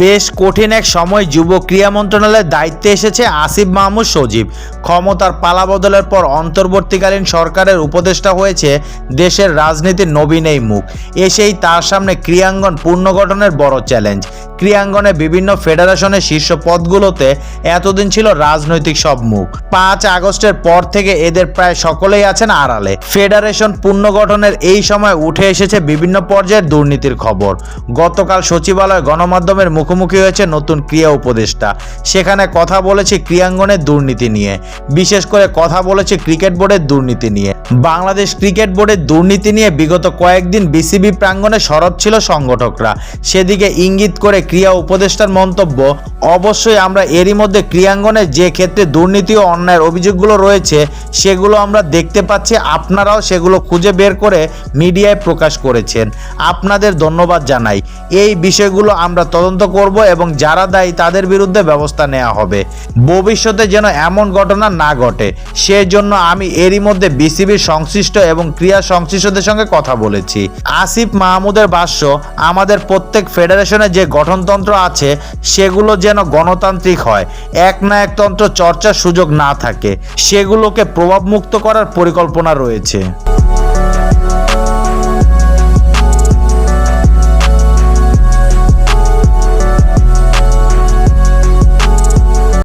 বেশ কঠিন এক সময় যুব ক্রীড়া মন্ত্রণালয়ের দায়িত্বে এসেছে আসিফ মাহমুদ সজীব। ক্ষমতার পালা বদলের পর অন্তর্বর্তীকালীন সরকারের উপদেষ্টা হয়েছে দেশের রাজনীতির নবীন এই মুখ। এসেই তার সামনে ক্রিয়াঙ্গন পুনর্গঠনের বড় চ্যালেঞ্জ। ক্রিয়াঙ্গনে বিভিন্ন ফেডারেশনের শীর্ষ পদগুলোতে এতদিন ছিল রাজনৈতিক সব মুখ। পাঁচ আগস্টের পর থেকে এদের প্রায় সকলেই আছেন আড়ালে। ফেডারেশন পুনর্গঠনের এই সময় উঠে এসেছে বিভিন্ন পর্যায়ের দুর্নীতির খবর। গতকাল সচিবালয় গণমাধ্যমের মুখোমুখি হয়েছে নতুন ক্রিয়া উপদেষ্টা। সেখানে কথা বলেছে ক্রিয়াঙ্গনের দুর্নীতি নিয়ে। বিশেষ করে কথা বলেছে ক্রিকেট বোর্ডের দুর্নীতি নিয়ে। বাংলাদেশ ক্রিকেট বোর্ডের দুর্নীতি নিয়ে বিগত কয়েকদিন বিসিবি প্রাঙ্গণে সরব ছিল সংগঠকরা। সেদিকে ইঙ্গিত করে ক্রিয়া উপদেষ্টার মন্তব্য, অবশ্যই আমরা এরই মধ্যে ক্রিয়াঙ্গনে যে ক্ষেত্রে দুর্নীতি ও অন্যায়ের অভিযোগগুলো রয়েছে, সেগুলো আমরা দেখতে পাচ্ছি। আপনারাও সেগুলো খুঁজে বের করে মিডিয়ায় প্রকাশ করেছেন। আপনাদের ধন্যবাদ জানাই। এই বিষয়গুলো আমরা তদন্ত করব এবং যারা দায়ী তাদের বিরুদ্ধে ব্যবস্থা নেওয়া হবে। ভবিষ্যতে যেন এমন ঘটনা না ঘটে, সেজন্য আমি এরই মধ্যে বিসিবির সংশ্লিষ্ট এবং ক্রিয়া সংশ্লিষ্টদের সঙ্গে কথা বলেছি। আসিফ মাহমুদের ভাষ্য, আমাদের প্রত্যেক ফেডারেশনে যে গঠনতন্ত্র আছে, সেগুলো যেন গণতান্ত্রিক হয়। এক না একতন্ত্র চর্চার সুযোগ না থাকে। সেগুলোকে প্রভাবমুক্ত করার পরিকল্পনা রয়েছে।